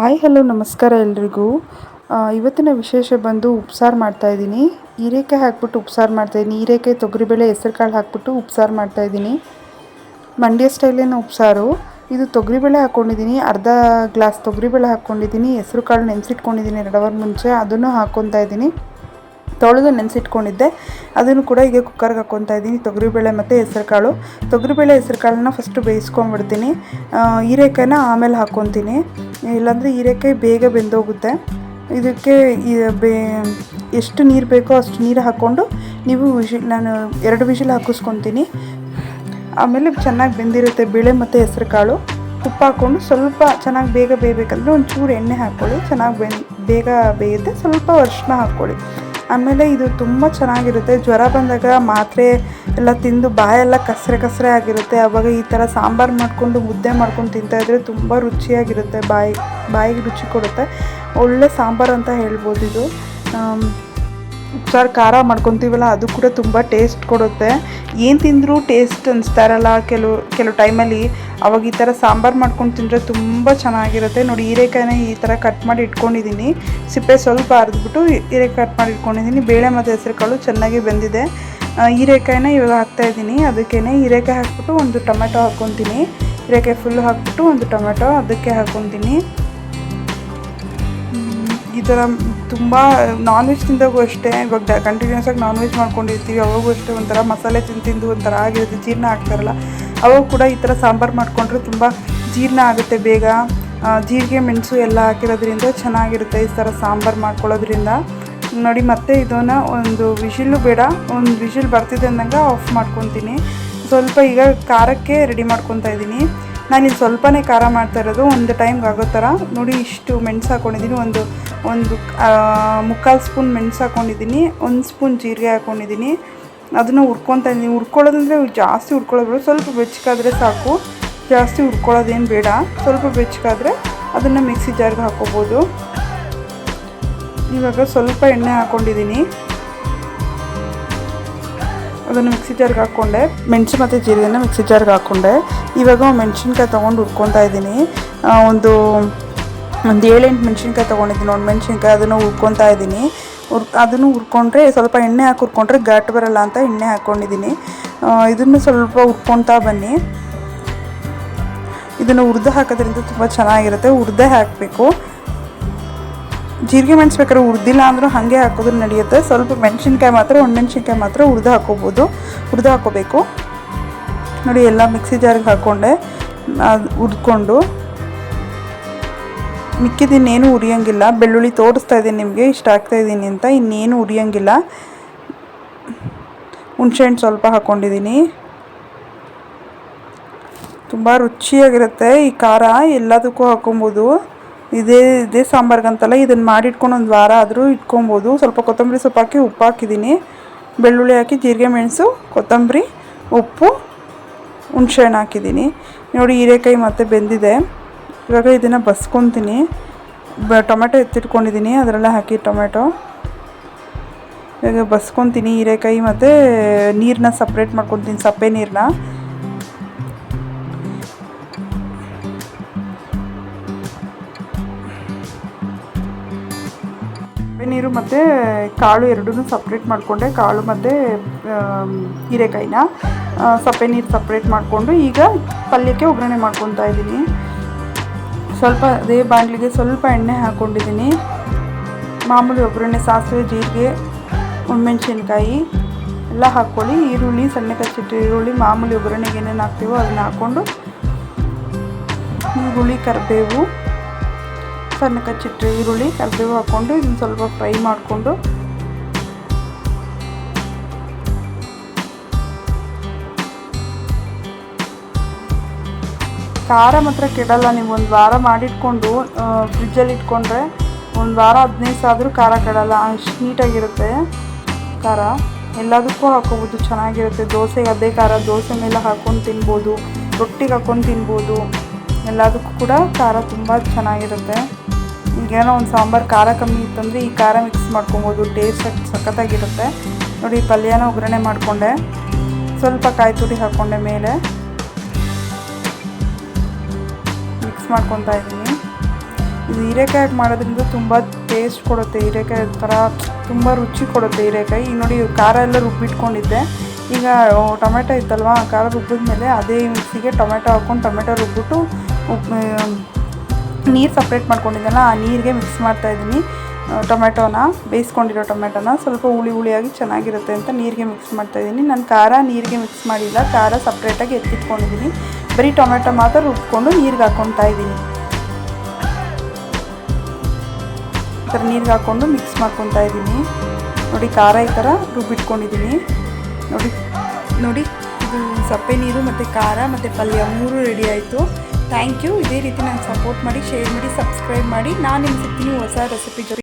Hi, hello, ನಮಸ್ಕಾರ ಎಲ್ರಿಗೂ. ಇವತ್ತಿನ ವಿಶೇಷ ಬಂದು ಉಪ್ಸಾರು ಮಾಡ್ತಾಯಿದ್ದೀನಿ ಹೀರೆಕಾಯಿ ಹಾಕ್ಬಿಟ್ಟು ಉಪ್ಸಾರು ಮಾಡ್ತಾಯಿದ್ದೀನಿ ಹೀರೆಕಾಯಿ ತೊಗರಿಬೇಳೆ ಹೆಸರುಕಾಳು ಹಾಕ್ಬಿಟ್ಟು ಉಪ್ಸಾರು ಮಾಡ್ತಾಯಿದ್ದೀನಿ ಮಂಡ್ಯ ಸ್ಟೈಲಿನ ಉಪ್ಸಾರು. ಇದು ತೊಗರಿಬೇಳೆ ಹಾಕ್ಕೊಂಡಿದ್ದೀನಿ. ಅರ್ಧ ಗ್ಲಾಸ್ ತೊಗರಿಬೇಳೆ ಹಾಕ್ಕೊಂಡಿದ್ದೀನಿ. ಹೆಸರು ಕಾಳು ನೆನೆಸಿಟ್ಕೊಂಡಿದ್ದೀನಿ ಎರಡು ಅವರ್ ಮುಂಚೆ. ಅದನ್ನು ಹಾಕ್ಕೊತಾ ಇದ್ದೀನಿ. ತೊಳೆದು ನೆನೆಸಿಟ್ಕೊಂಡಿದ್ದೆ. ಅದನ್ನು ಕೂಡ ಈಗ ಕುಕ್ಕರ್ಗೆ ಹಾಕ್ಕೊತಾ ಇದ್ದೀನಿ. ತೊಗರಿಬೇಳೆ ಮತ್ತು ಹೆಸರುಕಾಳು. ತೊಗರಿಬೇಳೆ ಹೆಸರುಕಾಳನ್ನ ಫಸ್ಟು ಬೇಯಿಸ್ಕೊಂಡ್ಬಿಡ್ತೀನಿ. ಹೀರೆಕಾಯಿನ ಆಮೇಲೆ ಹಾಕ್ಕೊತೀನಿ. ಇಲ್ಲಾಂದರೆ ಹೀರೆಕಾಯಿ ಬೇಗ ಬೆಂದೋಗುತ್ತೆ. ಇದಕ್ಕೆ ಬೇ, ಎಷ್ಟು ನೀರು ಬೇಕೋ ಅಷ್ಟು ನೀರು ಹಾಕ್ಕೊಂಡು ನೀವು ವಿಶಿಲ್, ನಾನು ಎರಡು ವಿಶಿಲ್ ಹಾಕಿಸ್ಕೊತೀನಿ. ಆಮೇಲೆ ಚೆನ್ನಾಗಿ ಬೆಂದಿರುತ್ತೆ ಬೇಳೆ ಮತ್ತು ಹೆಸರು ಕಾಳು ಉಪ್ಪು ಹಾಕ್ಕೊಂಡು ಸ್ವಲ್ಪ ಚೆನ್ನಾಗಿ ಬೇಗ ಬೇಯಬೇಕಂದ್ರೆ ಒಂಚೂರು ಎಣ್ಣೆ ಹಾಕ್ಕೊಳ್ಳಿ. ಚೆನ್ನಾಗಿ ಬೆನ್, ಬೇಗ ಬೇಯುತ್ತೆ. ಸ್ವಲ್ಪ ಅರಿಶಿನ ಹಾಕ್ಕೊಳ್ಳಿ. ಆಮೇಲೆ ಇದು ತುಂಬ ಚೆನ್ನಾಗಿರುತ್ತೆ. ಜ್ವರ ಬಂದಾಗ ಮಾತ್ರೆ ಎಲ್ಲ ತಿಂದು ಬಾಯೆಲ್ಲ ಕಸರೆ ಕಸರೆ ಆಗಿರುತ್ತೆ. ಆವಾಗ ಈ ಥರ ಸಾಂಬಾರು ಮಾಡಿಕೊಂಡು ಮುದ್ದೆ ಮಾಡ್ಕೊಂಡು ತಿಂತಾಯಿದ್ರೆ ತುಂಬ ರುಚಿಯಾಗಿರುತ್ತೆ. ಬಾಯಿ, ಬಾಯಿಗೆ ರುಚಿ ಕೊಡುತ್ತೆ. ಒಳ್ಳೆ ಸಾಂಬಾರು ಅಂತ ಹೇಳ್ಬೋದು ಇದು. ಉಪ್ಸಾರು ಖಾರ ಮಾಡ್ಕೊತೀವಲ್ಲ, ಅದು ಕೂಡ ತುಂಬ ಟೇಸ್ಟ್ ಕೊಡುತ್ತೆ. ಏನು ತಿಂದರೂ ಟೇಸ್ಟ್ ಅನಿಸ್ತಾರಲ್ಲ ಕೆಲವು ಕೆಲವು ಟೈಮಲ್ಲಿ ಅವಾಗ ಈ ಥರ ಸಾಂಬಾರು ಮಾಡ್ಕೊಂಡು ತಿಂದರೆ ತುಂಬ ಚೆನ್ನಾಗಿರುತ್ತೆ. ನೋಡಿ, ಹೀರೆಕಾಯಿನ ಈ ಥರ ಕಟ್ ಮಾಡಿ ಇಟ್ಕೊಂಡಿದ್ದೀನಿ ಸಿಪ್ಪೆ ಸ್ವಲ್ಪ ಅರ್ದ್ಬಿಟ್ಟು ಹೀರೆಕಾಯಿ ಕಟ್ ಮಾಡಿ ಇಟ್ಕೊಂಡಿದ್ದೀನಿ ಬೇಳೆ ಮತ್ತು ಹೆಸರು ಕಾಳು ಚೆನ್ನಾಗಿ ಬೆಂದಿದೆ. ಹೀರೆಕಾಯಿನ ಇವಾಗ ಹಾಕ್ತಾಯಿದ್ದೀನಿ ಅದಕ್ಕೇ ಹೀರೆಕಾಯಿ ಹಾಕ್ಬಿಟ್ಟು ಒಂದು ಟೊಮೆಟೊ ಹಾಕ್ಕೊತೀನಿ ಹೀರೆಕಾಯಿ ಫುಲ್ ಹಾಕ್ಬಿಟ್ಟು ಒಂದು ಟೊಮೆಟೊ ಅದಕ್ಕೆ ಹಾಕ್ಕೊತೀನಿ ಈ ಥರ ತುಂಬ ನಾನ್ ವೆಜ್ ತಿಂದಾಗೂ ಅಷ್ಟೇ. ಇವಾಗ ಕಂಟಿನ್ಯೂಸ್ ಆಗಿ ನಾನ್ ವೆಜ್ ಮಾಡ್ಕೊಂಡಿರ್ತೀವಿ. ಅವಾಗೂ ಅಷ್ಟೇ ಒಂಥರ ಮಸಾಲೆ ತಿಂದು ತಿಂದು ಒಂಥರ ಆಗಿರುತ್ತೆ. ಜೀರ್ಣ ಆಗ್ತಾರಲ್ಲ. ಅವಾಗ ಕೂಡ ಈ ಥರ ಸಾಂಬಾರು ಮಾಡಿಕೊಂಡ್ರೆ ತುಂಬ ಜೀರ್ಣ ಆಗುತ್ತೆ ಬೇಗ. ಜೀರಿಗೆ, ಮೆಣಸು ಎಲ್ಲ ಹಾಕಿರೋದ್ರಿಂದ ಚೆನ್ನಾಗಿರುತ್ತೆ ಈ ಥರ ಸಾಂಬಾರು ಮಾಡ್ಕೊಳ್ಳೋದ್ರಿಂದ. ನೋಡಿ, ಮತ್ತೆ ಇದನ್ನು ಒಂದು ವಿಷಿಲು ಬೇಡ. ಒಂದು ವಿಷಿಲ್ ಬರ್ತಿದೆ ಅಂದಂಗೆ ಆಫ್ ಮಾಡ್ಕೊತೀನಿ. ಸ್ವಲ್ಪ ಈಗ ಖಾರಕ್ಕೆ ರೆಡಿ ಮಾಡ್ಕೊತಾ ಇದ್ದೀನಿ. ನಾನು ಇಲ್ಲಿ ಸ್ವಲ್ಪನೇ ಖಾರ ಮಾಡ್ತಾ ಇರೋದು, ಒಂದು ಟೈಮ್ಗೆ ಆಗೋ ಥರ. ನೋಡಿ, ಇಷ್ಟು ಮೆಣಸು ಹಾಕ್ಕೊಂಡಿದ್ದೀನಿ ಒಂದು ಒಂದು ಮುಕ್ಕಾಲು ಸ್ಪೂನ್ ಮೆಣಸು ಹಾಕ್ಕೊಂಡಿದ್ದೀನಿ ಒಂದು ಸ್ಪೂನ್ ಜೀರಿಗೆ ಹಾಕ್ಕೊಂಡಿದ್ದೀನಿ ಅದನ್ನು ಹುರ್ಕೊತಾ ಇದ್ದೀನಿ. ಹುರ್ಕೊಳ್ಳೋದಂದರೆ ಜಾಸ್ತಿ ಹುರ್ಕೊಳ್ಳೋದು ಸ್ವಲ್ಪ ಬೆಚ್ಚಗಾದರೆ ಸಾಕು. ಜಾಸ್ತಿ ಹುರ್ಕೊಳ್ಳೋದೇನು ಬೇಡ. ಸ್ವಲ್ಪ ಬೆಚ್ಚಗಾದರೆ ಅದನ್ನು ಮಿಕ್ಸಿ ಜಾರ್ಗೆ ಹಾಕೋಬೋದು. ಇವಾಗ ಸ್ವಲ್ಪ ಎಣ್ಣೆ ಹಾಕ್ಕೊಂಡಿದ್ದೀನಿ ಅದನ್ನು ಮಿಕ್ಸಿ ಜಾರ್ಗೆ ಹಾಕ್ಕೊಂಡೆ. ಮೆಣಸು ಮತ್ತು ಜೀರಿಗೆನ ಮಿಕ್ಸಿ ಜಾರ್ಗೆ ಹಾಕ್ಕೊಂಡೆ. ಇವಾಗ ಮೆಣಸಿನ್ಕಾಯಿ ತೊಗೊಂಡು ಹುರ್ಕೊತಾ ಇದ್ದೀನಿ. ಒಂದು ಒಂದು ಏಳೆಂಟು ಮೆಣಸಿನ್ಕಾಯಿ ತೊಗೊಂಡಿದ್ದೀನಿ ಒಂದು ಮೆಣಸಿನ್ಕಾಯಿ ಅದನ್ನು ಹುರ್ಕೊತಾ ಇದ್ದೀನಿ. ಹುರ್, ಅದನ್ನು ಹುರ್ಕೊಂಡ್ರೆ ಸ್ವಲ್ಪ ಎಣ್ಣೆ ಹಾಕಿ ಹುರ್ಕೊಂಡ್ರೆ ಘಾಟ್ ಬರಲ್ಲ ಅಂತ ಎಣ್ಣೆ ಹಾಕ್ಕೊಂಡಿದ್ದೀನಿ. ಇದನ್ನು ಸ್ವಲ್ಪ ಹುರ್ಕೊತಾ ಬನ್ನಿ. ಇದನ್ನು ಹುರಿದು ಹಾಕೋದ್ರಿಂದ ತುಂಬ ಚೆನ್ನಾಗಿರುತ್ತೆ. ಹುರಿದೇ ಹಾಕಬೇಕು. ಜೀರಿಗೆ ಮೆಣಸು ಬೇಕಾದ್ರೆ ಹುರಿದಿಲ್ಲ ಅಂದರೂ ಹಾಗೆ ಹಾಕೋದು ನಡೆಯುತ್ತೆ. ಸ್ವಲ್ಪ ಮೆಣಸಿನ್ಕಾಯಿ ಮಾತ್ರ, ಒಣಮೆಣ್ಸಿನ್ಕಾಯಿ ಮಾತ್ರ ಹುರಿದು ಹಾಕೋಬೋದು. ಹುರಿದು ಹಾಕೋಬೇಕು. ನೋಡಿ, ಎಲ್ಲ ಮಿಕ್ಸಿ ಜಾರಿಗೆ ಹಾಕ್ಕೊಂಡೆ ಅದು ಹುರ್ಕೊಂಡು ಮಿಕ್ಕಿದಿನ್ನೇನು ಉರಿಯೋಂಗಿಲ್ಲ. ಬೆಳ್ಳುಳ್ಳಿ ತೋರಿಸ್ತಾ ಇದ್ದೀನಿ ನಿಮಗೆ. ಇಷ್ಟ ಆಗ್ತಾ ಇದ್ದೀನಿ ಅಂತ. ಇನ್ನೇನು ಉರಿಯೋಂಗಿಲ್ಲ. ಹುಣ್ಸೆಹಣ್ಣು ಸ್ವಲ್ಪ ಹಾಕ್ಕೊಂಡಿದ್ದೀನಿ ತುಂಬ ರುಚಿಯಾಗಿರುತ್ತೆ. ಈ ಖಾರ ಎಲ್ಲದಕ್ಕೂ ಹಾಕೊಬೋದು. ಇದೇ ಇದೇ ಸಾಂಬಾರ್ಗಂತಲ್ಲ ಇದನ್ನು ಮಾಡಿಟ್ಕೊಂಡು ಒಂದು ವಾರ ಆದರೂ ಇಟ್ಕೊಬೋದು. ಸ್ವಲ್ಪ ಕೊತ್ತಂಬರಿ ಸೊಪ್ಪು ಹಾಕಿ ಉಪ್ಪು ಹಾಕಿದ್ದೀನಿ. ಬೆಳ್ಳುಳ್ಳಿ ಹಾಕಿ ಜೀರಿಗೆ ಮೆಣಸು, ಕೊತ್ತಂಬರಿ, ಉಪ್ಪು, ಹುಣ್ಸೆಹಣ್ಣು ಹಾಕಿದ್ದೀನಿ. ನೋಡಿ, ಹೀರೆಕಾಯಿ ಮತ್ತೆ ಬೆಂದಿದೆ. ಇವಾಗ ಇದನ್ನು ಬಸ್ಕೊತೀನಿ. ಬ, ಟೊಮೆಟೊ ಎತ್ತಿಟ್ಕೊಂಡಿದ್ದೀನಿ. ಅದರಲ್ಲೇ ಹಾಕಿ ಟೊಮೆಟೊ. ಇವಾಗ ಬಸ್ಕೊತೀನಿ ಹೀರೆಕಾಯಿ ಮತ್ತು ನೀರನ್ನ ಸಪ್ರೇಟ್ ಮಾಡ್ಕೊತೀನಿ, ಸಪ್ಪೆ ನೀರನ್ನ ನೀರು ಮತ್ತು ಕಾಳು ಎರಡೂ ಸಪ್ರೇಟ್ ಮಾಡಿಕೊಂಡೆ. ಕಾಳು ಮತ್ತು ಹೀರೆಕಾಯಿನ. ಸಪ್ಪೆ ನೀರು ಸಪ್ರೇಟ್ ಮಾಡಿಕೊಂಡು ಈಗ ಪಲ್ಯಕ್ಕೆ ಒಗ್ಗರಣೆ ಮಾಡ್ಕೊತಾ ಇದ್ದೀನಿ. ಸ್ವಲ್ಪ ಅದೇ ಬಾಣಲಿಗೆ ಸ್ವಲ್ಪ ಎಣ್ಣೆ ಹಾಕ್ಕೊಂಡಿದ್ದೀನಿ ಮಾಮೂಲಿ ಒಗ್ಗರಣೆ ಸಾಸಿವೆ, ಜೀರಿಗೆ ಒಣಮೆಣ್ಸಿನ್ಕಾಯಿ ಎಲ್ಲ ಹಾಕ್ಕೊಳ್ಳಿ. ಈರುಳ್ಳಿ ಸಣ್ಣ ಕಚ್ಚಿಟ್ಟು ಈರುಳ್ಳಿ ಮಾಮೂಲಿ ಒಗ್ಗರಣೆಗೆ ಏನೇನು ಹಾಕ್ತೀವೋ ಅದನ್ನ ಹಾಕ್ಕೊಂಡು, ಈರುಳ್ಳಿ, ಕರಿಬೇವು ಸಣ್ಣ ಕಚ್ಚಿಟ್ಟು ಈರುಳ್ಳಿ ಕರಿಬೇವು ಹಾಕ್ಕೊಂಡು ಇದನ್ನು ಸ್ವಲ್ಪ ಫ್ರೈ ಮಾಡಿಕೊಂಡು ಖಾರ ಮಾತ್ರ ಕೆಡಲ್ಲ, ನೀವು ಒಂದು ವಾರ ಮಾಡಿಟ್ಕೊಂಡು ಫ್ರಿಜ್ಜಲ್ಲಿ ಇಟ್ಕೊಂಡ್ರೆ ಒಂದು ವಾರ ಹದಿನೈದು ಸಾವಿರ ಖಾರ ಕೆಡಲ್ಲ. ಅಷ್ಟು ನೀಟಾಗಿರುತ್ತೆ ಖಾರ. ಎಲ್ಲದಕ್ಕೂ ಹಾಕೋಬೋದು ಚೆನ್ನಾಗಿರುತ್ತೆ. ದೋಸೆಗೆ ಅದೇ ಖಾರ, ದೋಸೆ ಮೇಲೆ ಹಾಕ್ಕೊಂಡು ತಿನ್ಬೋದು, ರೊಟ್ಟಿಗೆ ಹಾಕ್ಕೊಂಡು ತಿನ್ಬೋದು. ಎಲ್ಲದಕ್ಕೂ ಕೂಡ ಖಾರ ತುಂಬ ಚೆನ್ನಾಗಿರುತ್ತೆ. ಈಗೇನೋ ಒಂದು ಸಾಂಬಾರು, ಖಾರ ಕಮ್ಮಿ ಇತ್ತಂದರೆ ಈ ಖಾರ ಮಿಕ್ಸ್ ಮಾಡ್ಕೊಬೋದು. ಟೇಸ್ಟ್ ಸಖತ್ತಾಗಿರುತ್ತೆ. ನೋಡಿ ಪಲ್ಯನ ಒಗ್ಗರಣೆ ಮಾಡಿಕೊಂಡೆ. ಸ್ವಲ್ಪ ಕಾಯಿ ತುರಿ ಹಾಕ್ಕೊಂಡೆ ಮೇಲೆ. ಮಿಕ್ಸ್ ಮಾಡ್ಕೊತಾ ಇದ್ದೀನಿ. ಇದು ಹೀರೆಕಾಯಿ ಮಾಡೋದ್ರಿಂದ ತುಂಬ ಟೇಸ್ಟ್ ಕೊಡುತ್ತೆ. ಹೀರೆಕಾಯಿ ಥರ ತುಂಬ ರುಚಿ ಕೊಡುತ್ತೆ ಹೀರೆಕಾಯಿ. ಈಗ ನೋಡಿ, ಖಾರ ಎಲ್ಲ ರುಬ್ಬಿಟ್ಕೊಂಡಿದ್ದೆ. ಈಗ ಟೊಮೆಟೊ ಇತ್ತಲ್ವಾ ಖಾರ ರುಬ್ಬಿದ್ಮೇಲೆ ಅದೇ ಮಿಕ್ಸಿಗೆ ಟೊಮೆಟೊ ಹಾಕ್ಕೊಂಡು ಟೊಮೆಟೊ ರುಬ್ಬಿಟ್ಟು ನೀರು ಸಪ್ರೇಟ್ ಮಾಡ್ಕೊಂಡಿದ್ದೆಲ್ಲ ಆ ನೀರಿಗೆ ಮಿಕ್ಸ್ ಮಾಡ್ತಾ ಇದ್ದೀನಿ. ಟೊಮೆಟೊನ, ಬೇಯಿಸ್ಕೊಂಡಿರೋ ಟೊಮೆಟೊನ ಸ್ವಲ್ಪ ಹುಳಿ ಹುಳಿಯಾಗಿ ಚೆನ್ನಾಗಿರುತ್ತೆ ಅಂತ ನೀರಿಗೆ ಮಿಕ್ಸ್ ಮಾಡ್ತಾ ಇದ್ದೀನಿ. ನಾನು ಖಾರ ನೀರಿಗೆ ಮಿಕ್ಸ್ ಮಾಡಿಲ್ಲ, ಖಾರ ಸಪ್ರೇಟಾಗಿ ಎತ್ತಿಟ್ಕೊಂಡಿದ್ದೀನಿ. ಬರೀ ಟೊಮೆಟೊ ಮಾತ್ರ ರುಬ್ಕೊಂಡು ನೀರಿಗೆ ಹಾಕ್ಕೊತಾ ಇದ್ದೀನಿ. ಈ ಥರ ನೀರಿಗೆ ಹಾಕ್ಕೊಂಡು ಮಿಕ್ಸ್ ಮಾಡ್ಕೊತಾ ಇದ್ದೀನಿ. ನೋಡಿ ಖಾರ ಈ ಥರ ರುಬ್ಬಿಟ್ಕೊಂಡಿದ್ದೀನಿ. ನೋಡಿ ನೋಡಿ, ಇದು ಸಪ್ಪೆ ನೀರು ಮತ್ತು ಖಾರ ಮತ್ತು ಪಲ್ಯ ಮೂರು ರೆಡಿ ಆಯಿತು. ಥ್ಯಾಂಕ್ ಯು ಇದೇ ರೀತಿ ನಾನು ಸಪೋರ್ಟ್ ಮಾಡಿ ಶೇರ್ ಮಾಡಿ ಸಬ್ಸ್ಕ್ರೈಬ್ ಮಾಡಿ. ನಾನು ನಿಮ್ಗೆ ಸಿಗ್ತೀನಿ ಹೊಸ ರೆಸಿಪಿ ಜೊತೆ